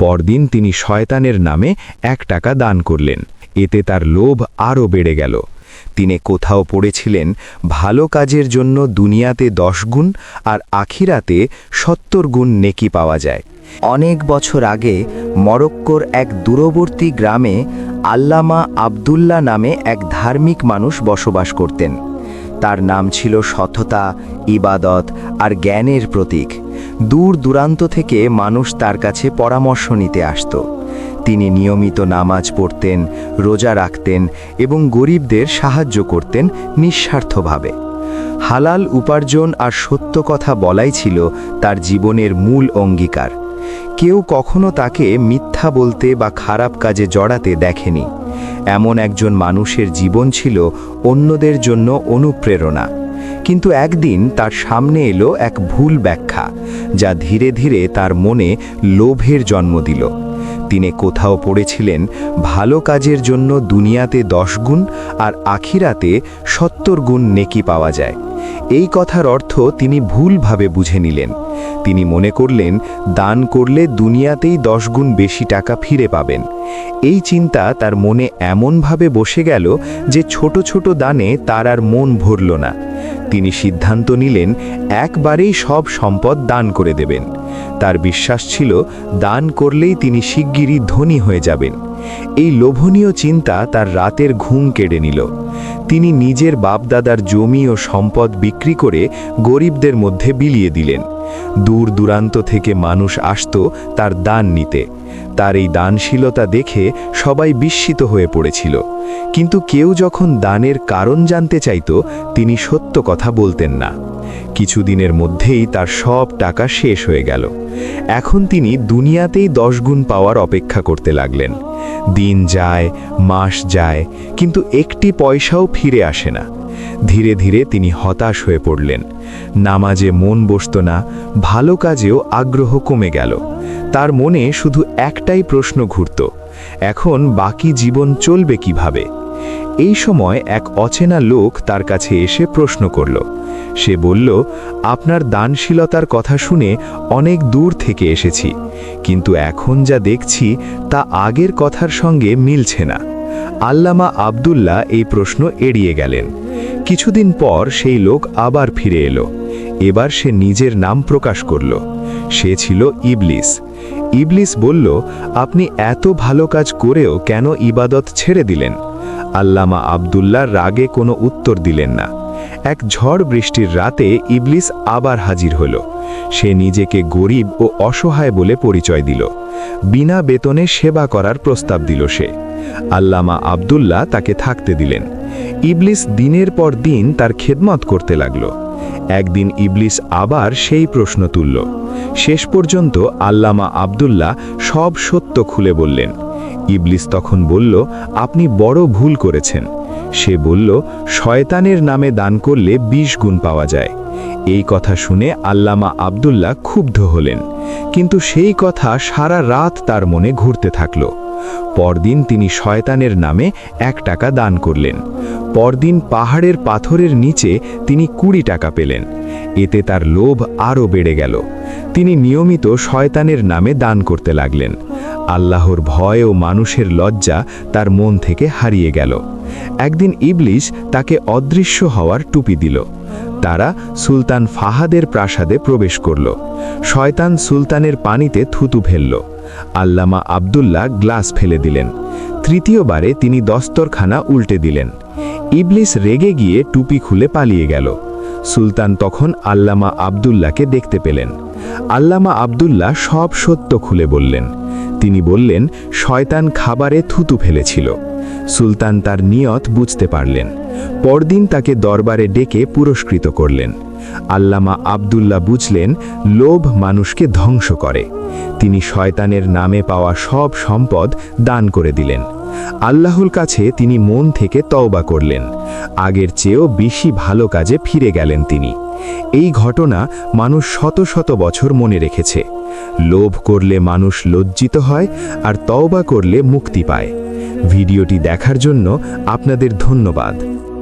পরদিন তিনি শয়তানের নামে এক টাকা দান করলেন। এতে তার লোভ আরও বেড়ে গেল। তিনি কোথাও পড়েছিলেন ভালো কাজের জন্য দুনিয়াতে দশ গুণ আর আখিরাতে সত্তর গুণ নেকি পাওয়া যায়। অনেক বছর আগে মরক্কোর এক দূরবর্তী গ্রামে আল্লামা আবদুল্লা নামে এক ধার্মিক মানুষ বসবাস করতেন। তার নাম ছিল সততা, ইবাদত আর জ্ঞানের প্রতীক। দূর দূরান্ত থেকে মানুষ তার কাছে পরামর্শ নিতে আসত। তিনি নিয়মিত নামাজ পড়তেন, রোজা রাখতেন এবং গরিবদের সাহায্য করতেন নিঃস্বার্থভাবে। হালাল উপার্জন আর সত্য কথা বলাই ছিল তার জীবনের মূল অঙ্গীকার। কেউ কখনো তাকে মিথ্যা বলতে বা খারাপ কাজে জড়াতে দেখেনি। এমন একজন মানুষের জীবন ছিল অন্যদের জন্য অনুপ্রেরণা। কিন্তু একদিন তার সামনে এলো এক ভুল ব্যাখ্যা, যা ধীরে ধীরে তার মনে লোভের জন্ম দিল। তিনি কোথাও পড়েছিলেন ভালো কাজের জন্য দুনিয়াতে দশ গুণ আর আখিরাতে সত্তর গুণ নেকি পাওয়া যায়। এই কথার অর্থ তিনি ভুলভাবে বুঝে নিলেন। তিনি মনে করলেন, দান করলে দুনিয়াতেই দশ গুণ বেশি টাকা ফিরে পাবেন। এই চিন্তা তার মনে এমনভাবে বসে গেল যে ছোট ছোট দানে তার আর মন ভরল না। তিনি সিদ্ধান্ত নিলেন, একবারেই সব সম্পদ দান করে দেবেন। তার বিশ্বাস ছিল, দান করলেই তিনি শিগগিরই ধনী হয়ে যাবেন। এই লোভনীয় চিন্তা তার রাতের ঘুম কেড়ে নিল। তিনি নিজের বাপদাদার জমি ও সম্পদ বিক্রি করে গরিবদের মধ্যে বিলিয়ে দিলেন। দূর দূরান্ত থেকে মানুষ আসত তার দান নিতে। তার এই দানশীলতা দেখে সবাই বিস্মিত হয়ে পড়েছিল। কিন্তু কেউ যখন দানের কারণ জানতে চাইত, তিনি সত্য কথা বলতেন না। কিছুদিনের মধ্যেই তার সব টাকা শেষ হয়ে গেল। এখন তিনি দুনিয়াতেই দশ গুণ পাওয়ার অপেক্ষা করতে লাগলেন। দিন যায়, মাস যায়, কিন্তু একটি পয়সাও ফিরে আসে না। ধীরে ধীরে তিনি হতাশ হয়ে পড়লেন। নামাজে মন বসত না, ভালো কাজেও আগ্রহ কমে গেল। তার মনে শুধু একটাই প্রশ্ন ঘুরত, এখন বাকি জীবন চলবে কীভাবে? এই সময় এক অচেনা লোক তার কাছে এসে প্রশ্ন করল। সে বলল, আপনার দানশীলতার কথা শুনে অনেক দূর থেকে এসেছি, কিন্তু এখন যা দেখছি তা আগের কথার সঙ্গে মিলছে না। আল্লামা আবদুল্লাহ এই প্রশ্ন এড়িয়ে গেলেন। কিছুদিন পর সেই লোক আবার ফিরে এলো। এবার সে নিজের নাম প্রকাশ করল। সে ছিল ইবলিস। ইবলিস বলল, আপনি এত ভালো কাজ করেও কেন ইবাদত ছেড়ে দিলেন? আল্লামা আবদুল্লাহ রাগে কোনো উত্তর দিলেন না। এক ঝড় বৃষ্টির রাতে ইবলিস আবার হাজির হল। সে নিজেকে গরিব ও অসহায় বলে পরিচয় দিল। বিনা বেতনে সেবা করার প্রস্তাব দিল সে। আল্লামা আবদুল্লাহ তাকে থাকতে দিলেন। ইবলিস দিনের পর দিন তার খেদমত করতে লাগল। একদিন ইবলিস আবার সেই প্রশ্ন তুলল। শেষ পর্যন্ত আল্লামা আবদুল্লাহ সব সত্য খুলে বললেন। ইবলিস তখন বলল, আপনি বড় ভুল করেছেন। সে বলল, শয়তানের নামে দান করলে ২০ গুণ পাওয়া যায়। এই কথা শুনে আল্লামা আবদুল্লাহ ক্ষুব্ধ হলেন। কিন্তু সেই কথা সারা রাত তার মনে ঘুরতে থাকল। পরদিন তিনি শয়তানের নামে এক টাকা দান করলেন। পরদিন পাহাড়ের পাথরের নিচে তিনি কুড়ি টাকা পেলেন। এতে তার লোভ আরও বেড়ে গেল। তিনি নিয়মিত শয়তানের নামে দান করতে লাগলেন। আল্লাহর ভয় ও মানুষের লজ্জা তার মন থেকে হারিয়ে গেল। একদিন ইবলিশ তাকে অদৃশ্য হওয়ার টুপি দিল। তারা সুলতান ফাহাদের প্রাসাদে প্রবেশ করল। শয়তান সুলতানের পানিতে থুতু ফেলল। আল্লামা আবদুল্লাহ গ্লাস ফেলে দিলেন। তৃতীয়বারে তিনি দস্তরখানা উল্টে দিলেন। ইবলিস রেগে গিয়ে টুপি খুলে পালিয়ে গেল। সুলতান তখন আল্লামা আবদুল্লাহকে দেখতে পেলেন। আল্লামা আবদুল্লাহ সব সত্য খুলে বললেন। তিনি বললেন, শয়তান খাবারে থুতু ফেলেছিল। সুলতান তার নিয়ত বুঝতে পারলেন। পরদিন তাকে দরবারে ডেকে পুরস্কৃত করলেন। আল্লামা আবদুল্লাহ বুঝলেন, লোভ মানুষকে ধ্বংস করে। তিনি শয়তানের নামে পাওয়া সব সম্পদ দান করে দিলেন। আল্লাহর কাছে তিনি মন থেকে তওবা করলেন। আগের চেয়েও বেশি ভালো কাজে ফিরে গেলেন তিনি। এই ঘটনা মানুষ শত শত বছর মনে রেখেছে। লোভ করলে মানুষ লজ্জিত হয় আর তওবা করলে মুক্তি পায়। ভিডিওটি দেখার জন্য আপনাদের ধন্যবাদ।